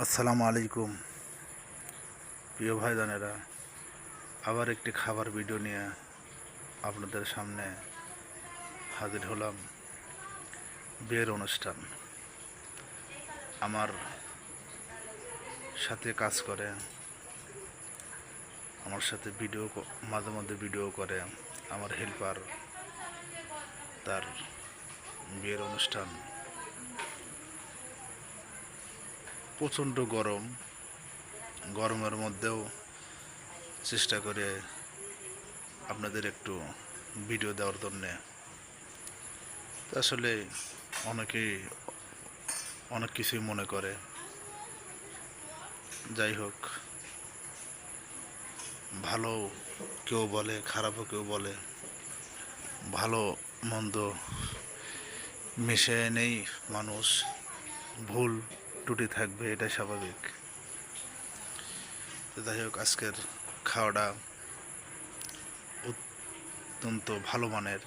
আসসালামু আলাইকুম। প্রিয় ভাই জানেরা আবার একটি খাবার ভিডিও নিয়ে আপনাদের সামনে হাজির হলাম। বিয়ের অনুষ্ঠান। আমার সাথে কাজ করে, আমার সাথে ভিডিও মাঝে মধ্যে ভিডিও করে আমার হেল্পার তার বিয়ের অনুষ্ঠান। প্রচণ্ড গরম। গরমের মধ্যেও চেষ্টা করে আপনাদের একটু ভিডিও দেওয়ার জন্যে। আসলে অনেকেই, অনেক কিছুই মনে করে। যাই হোক, ভালো কেউ বলে, খারাপও কেউ বলে। ভালো, মন্দ মিশে নেই মানুষ। ভুল ত্রুটি থাকবে এটা স্বাভাবিক। যাই হোক, আজকের খাওয়াটা অত্যন্ত ভালো মানের।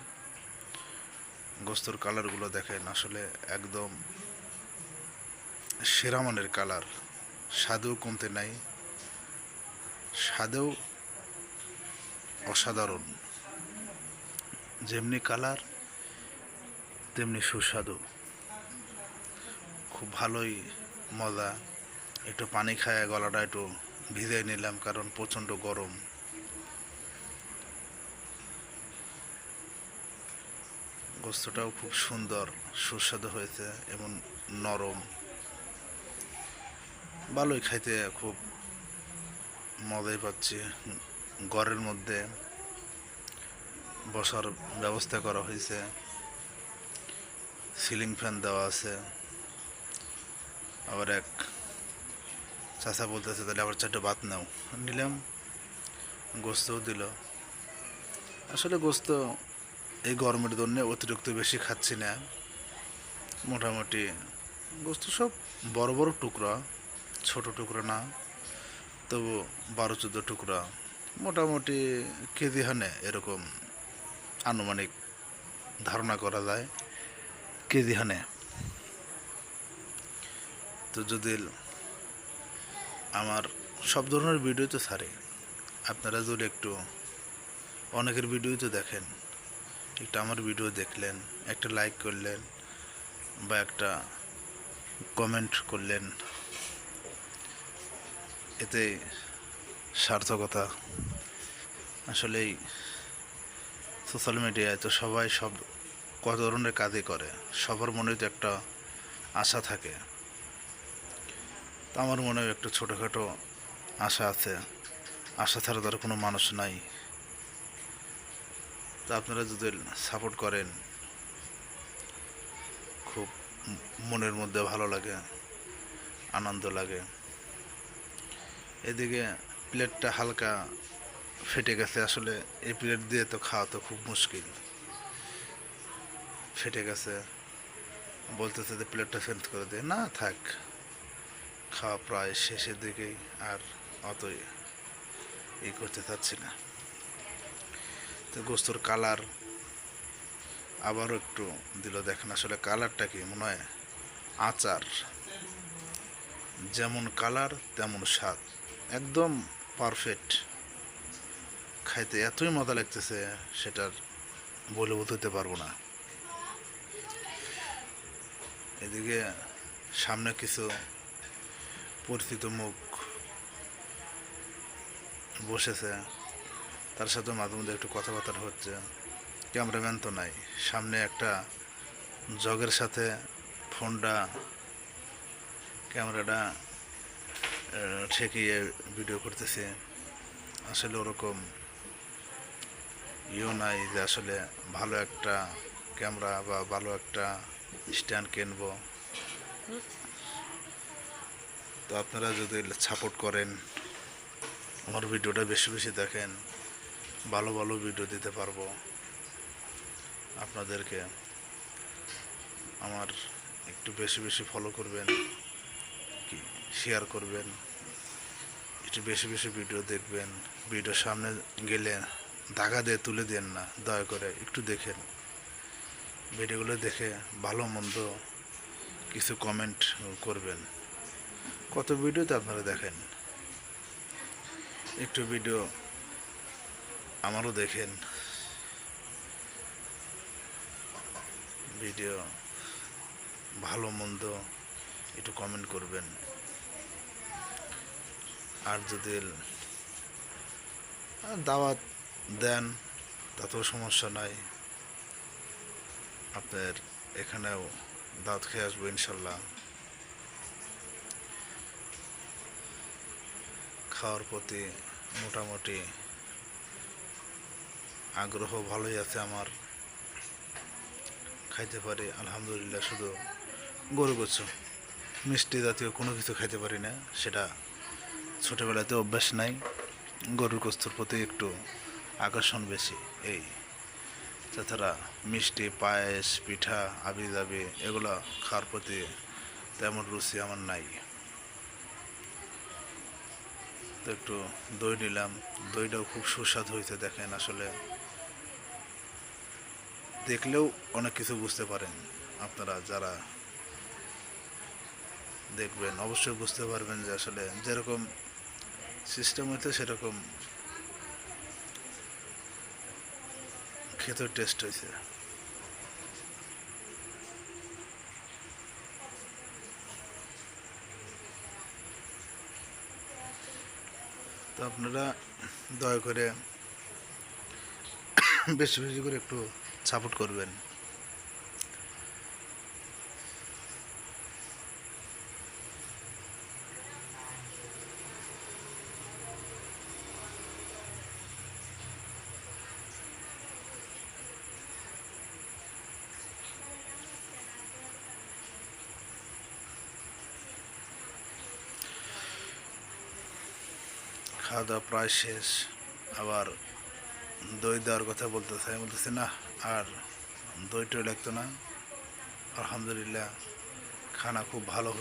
গোস্তর কালারগুলো দেখেন, আসলে একদম সেরা মানের কালার। স্বাদেও কমতে নাই, স্বাদেও অসাধারণ। যেমনি কালার, তেমনি সুস্বাদু। খুব ভালোই মজা। একটু পানি খায় গলাটা একটু ভিজাই নিলাম, কারণ প্রচণ্ড গরম। গোস্তটাও খুব সুন্দর, সুস্বাদু হয়েছে, এবং নরম। ভালোই খাইতে খুব মজাই পাচ্ছি। ঘরের মধ্যে বসার ব্যবস্থা করা হয়েছে। সিলিং ফ্যান দেওয়া আছে। আবার এক চাচা বলতেছে, তাহলে আবার চারটে ভাত নাও। নিলাম, গোস্তও দিল। আসলে গোস্ত এই গরমের জন্যে অতিরিক্ত বেশি খাচ্ছি না। মোটামুটি গোস্ত সব বড় বড় টুকরা, ছোট টুকরা না, তবু বারো চোদ্দ টুকরা। মোটামুটি কেজি হানে এরকম আনুমানিক ধারণা করা যায়, কেজি হানে তো যদি আমার সব ধরনের ভিডিও তো ছাড়ে, আপনারা যদি একটু অনেকের ভিডিও তো দেখেন, একটু আমার ভিডিও দেখলেন, একটা লাইক করলেন বা একটা কমেন্ট করলেন, এতে সার্থকতা আসলেই সোশ্যাল মিডিয়ায় তো সবাই সব কত ধরনের কাজই করে, সবার মনে তো একটা আশা থাকে। তো আমার মনেও একটু ছোটোখাটো আশা আছে। আশা ছাড়া তার কোনো মানুষ নাই। তো আপনারা যদি সাপোর্ট করেন, খুব মনের মধ্যে ভালো লাগে, আনন্দ লাগে। এদিকে প্লেটটা হালকা ফেটে গেছে, আসলে এই প্লেট দিয়ে তো খাওয়া তো খুব মুশকিল। ফেটে গেছে। বলতেছে যে প্লেটটা চেঞ্জ করে দে। না, থাক। খাওয়া প্রায় শেষের দিকেই আর অতই ই করতে চাচ্ছি না। তো গোস্তর কালার আবারও একটু দিল দেখেন আসলে কালারটা কি, মনে হয় আচার। যেমন কালার, তেমন স্বাদ। একদম পারফেক্ট। খাইতে এতই মজা লাগতেছে, সেটার বলে বোঝাতে পারব না। এদিকে সামনে কিছু পরিচিত মুখ বসেছে। তার সাথে মাঝে মধ্যে একটু কথাবার্তা হচ্ছে। ক্যামেরাম্যান তো নাই। সামনে একটা জগের সাথে ফোনটা, ক্যামেরাটা ঠেকিয়ে ভিডিও করতেছে। আসলে ওরকম ইও নাই যে আসলে ভালো একটা ক্যামেরা বা ভালো একটা স্ট্যান্ড কিনবো। তো আপনারা যদি সাপোর্ট করেন, আমার ভিডিওটা বেশি বেশি দেখেন, ভালো ভালো ভিডিও দিতে পারব আপনাদেরকে। আমার একটু বেশি বেশি ফলো করবেন, কি শেয়ার করবেন, একটু বেশি বেশি ভিডিও দেখবেন। ভিডিও সামনে গেলে দাগা দিয়ে তুলে দেন না, দয়া করে একটু দেখেন। ভিডিওগুলো দেখে ভালো মন্দ কিছু কমেন্ট করবেন। কত ভিডিওতে আপনারা দেখেন? একটু ভিডিও আমারও দেখেন। ভিডিও ভালো, মন্দ একটু কমেন্ট করবেন। আর যদি দাওয়াত দেন, তাতেও সমস্যা নাই। আপনার এখানেও দাঁত খেয়ে আসব ইনশাল্লাহ। খাওয়ার প্রতি মোটামুটি আগ্রহ ভালোই আছে আমার। খাইতে পারি, আলহামদুলিল্লাহ, শুধু গরু গোছ, মিষ্টি জাতীয় কোনো কিছু খাইতে পারি না, সেটা ছোটোবেলাতে অভ্যাস নাই। গরুর গোস্তর প্রতি একটু আকর্ষণ বেশি, এই। তাছাড়া মিষ্টি, পায়েস, পিঠা আবি দাবি এগুলো খাওয়ার প্রতি তেমন রুচি আমার নাই। তো একটু দই নিলাম। দইটাও খুব সুস্বাদু হয়েছে দেখেন আসলে। দেখলেও অনেক কিছু বুঝতে পারেন আপনারা যারা দেখবেন। অবশ্যই বুঝতে পারবেন যে আসলে যেরকম সিস্টেম হইতে সেরকম খেতে টেস্ট হয়েছে। তো আপনারা দয়া করে বেশি বেশি করে একটু সাপোর্ট করবেন। খাওয়া দাওয়া প্রায় শেষ। আবার দই দেওয়ার কথা বলতেছে। আমি বলতেছি, না, আর দইটাই লাগতো না। আলহামদুলিল্লাহ, খানা খুব ভালো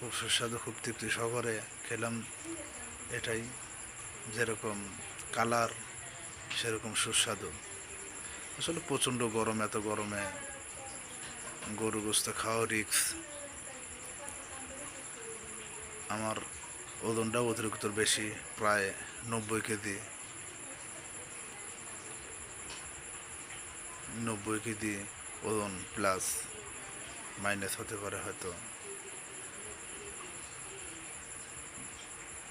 খুব সুস্বাদু, খুব তৃপ্তি সহকারে খেলাম এটাই। যেরকম কালার, সেরকম সুস্বাদু। আসলে প্রচণ্ড গরম, এত গরমে গরু গোস্ত খাওয়া রিক্স আমার ওজনটাও অতিরিক্ত বেশি, প্রায় নব্বই কেজি। নব্বই কেজি ওজন প্লাস মাইনাস হতে পারে হয়তো।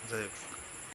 যাই হোক।